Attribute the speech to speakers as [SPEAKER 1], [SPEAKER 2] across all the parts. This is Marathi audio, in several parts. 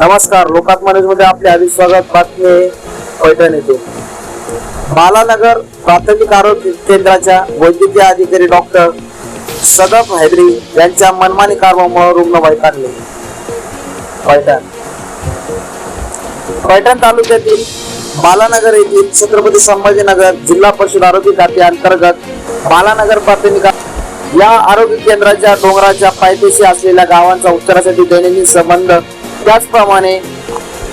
[SPEAKER 1] नमस्कार लोकात्मा न्यूजमध्ये आपले हार्दिक स्वागत बातमी आहे पैठण येथे बालानगर प्राथमिक आरोग्य केंद्राच्या वैद्यकीय अधिकारी डॉक्टर सदफ हैदरी यांच्या मनमानी कारभारामुळे रुग्ण वैतागले. पैठण. पैठण तालुक्यातील बालानगर येथील छत्रपती संभाजीनगर जिल्हा परिषद आरोग्य खाते अंतर्गत बालानगर प्राथमिक या आरोग्य केंद्राच्या डोंगराच्या पायथ्याशी असलेल्या गावांचा उत्तरासाठी दैनंदिन संबंध त्याचप्रमाणे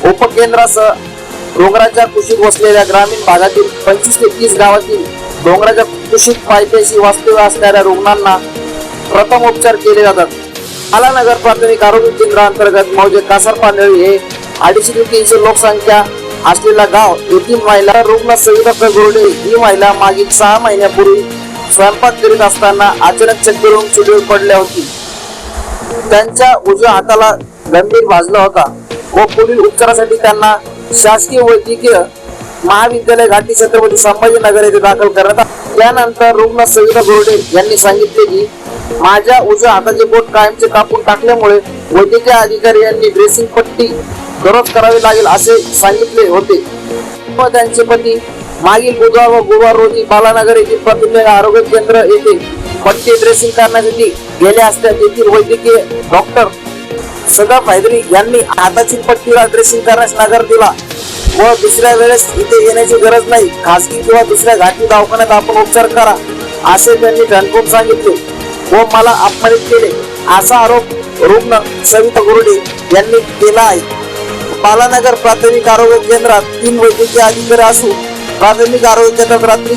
[SPEAKER 1] उपकेंद्रासह डोंगराच्या कुशीत वसलेल्या ग्रामीण भागातील पंचवीस ते तीस गावातील डोंगराच्या कुशीत पायथ्याशी वास्तव्य असणाऱ्या रुग्णांना प्रथम उपचार केले जातात. बालानगर प्राथमिक आरोग्य केंद्रांतर्गत मौजे कासर पांढरी हे अडीचशे ते तीनशे लोकसंख्या असलेला गाव येथील महिला रुग्ण सविता गोरडे ही महिला मागील सहा महिन्यापूर्वी स्वयंपाक करीत असताना अचानक चक्करून चिडून पडल्या होती. त्यांच्या उजव्या हाताला गंभीर भाजला होता. व पुढील उपचारासाठी त्यांना शासकीय वैद्यकीय महाविद्यालय घाटी छत्रपती संभाजीनगर येथे दाखल करण्यात त्यानंतर रुग्ण सविता गोरडे यांनी सांगितले की माझ्या उजव्या हाताचे बोट कायमचे कापून टाकल्यामुळे वैद्यकीय अधिकारी यांनी ड्रेसिंग पट्टी दररोज करावी लागेल असे सांगितले होते. व त्यांचे पती मागील बुधवार व गुरुवार रोजी बालानगर येथील प्राथमिक आरोग्य केंद्र येथे पट्टी ड्रेसिंग करण्यासाठी गेले असता. तेथील वैद्यकीय डॉक्टर सदा फायदरी यांनी हाताची पट्टीला ड्रेसिंग करण्यास नकार दिला. व दुसऱ्या वेळेस इथे येण्याची गरज नाही. खासगी किंवा दुसऱ्या घाटी दवाखान्यात आपण उपचार करा असे त्यांनी ठणकून सांगितले. व मला अपमानित केले. असा आरोप रुग्ण सविता गुरुडे यांनी केला आहे. बालानगर प्राथमिक आरोग्य केंद्रात तीन वैद्यकीय अधिकारी असून प्राथमिक आरोग्य केंद्रात रात्री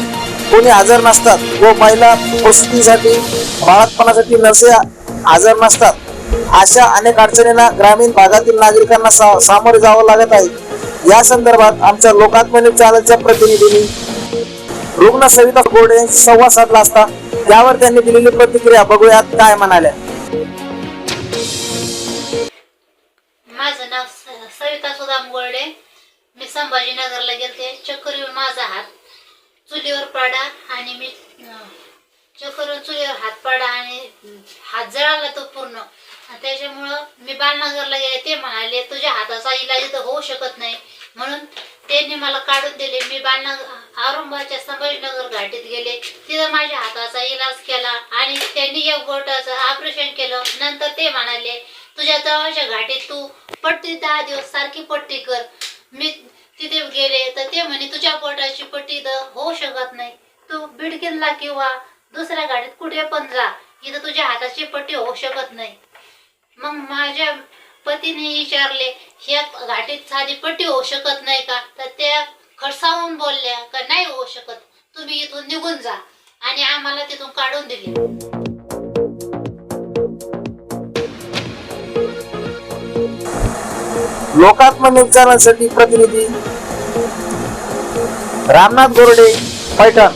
[SPEAKER 1] कोणी हजर नसतात व महिला प्रसूतीसाठी बाळातपणासाठी नर्से हजर नसतात. अशा अनेक अडचणींना ग्रामीण भागातील नागरिकांना सा- सामोरे जावं लागत आहे. या संदर्भात आमच्या लोकात्मनिक चॅनलच्या प्रतिनिधींनी रुग्ण सविता गोडे संवाद साधला असता त्यावर त्यांनी दिलेली प्रतिक्रिया बघूयात काय म्हणाल्या.
[SPEAKER 2] माझं नाव सविता सुदाम गोरडे मी संभाजीनगरला गेलते. चक्कर येऊन माझा हात चुलीवर पाडा आणि मी अं, चक्कर चुलीवर हात पाडा आणि हात जळाला तो पूर्ण. त्याच्यामुळं मी बालनगरला गेले ते म्हणाले तुझ्या हाताचा इलाज तर होऊ शकत नाही. म्हणून त्यांनी मला काढून दिले. मी बालनगर औरंगाबादच्या संभाजीनगर घाटीत गेले. तिथं माझ्या हाताचा इलाज केला आणि त्यांनी या गोटाचं ऑपरेशन केलं. नंतर ते म्हणाले तुझ्या जवळच्या घाटीत तू पट्टी दहा दिवस सारखी पट्टी कर. मी तिथे गेले तर ते म्हणे तुझ्या पोटाची होऊ शकत नाही. तू बिडकिनला किंवा दुसऱ्या गाडीत कुठे पण जा इथं तुझ्या हाताची पट्टी होऊ शकत नाही. मग माझ्या पतीने विचारले ह्या घाटीत साधी पट्टी होऊ शकत नाही का? तर त्या खडसावून बोलल्या का नाही होऊ शकत? तुम्ही इथून निघून जा. आणि आम्हाला तिथून काढून दिले.
[SPEAKER 1] लोकात्म न्यूज प्रतिनिधी रामनाथ गोरडे पैठण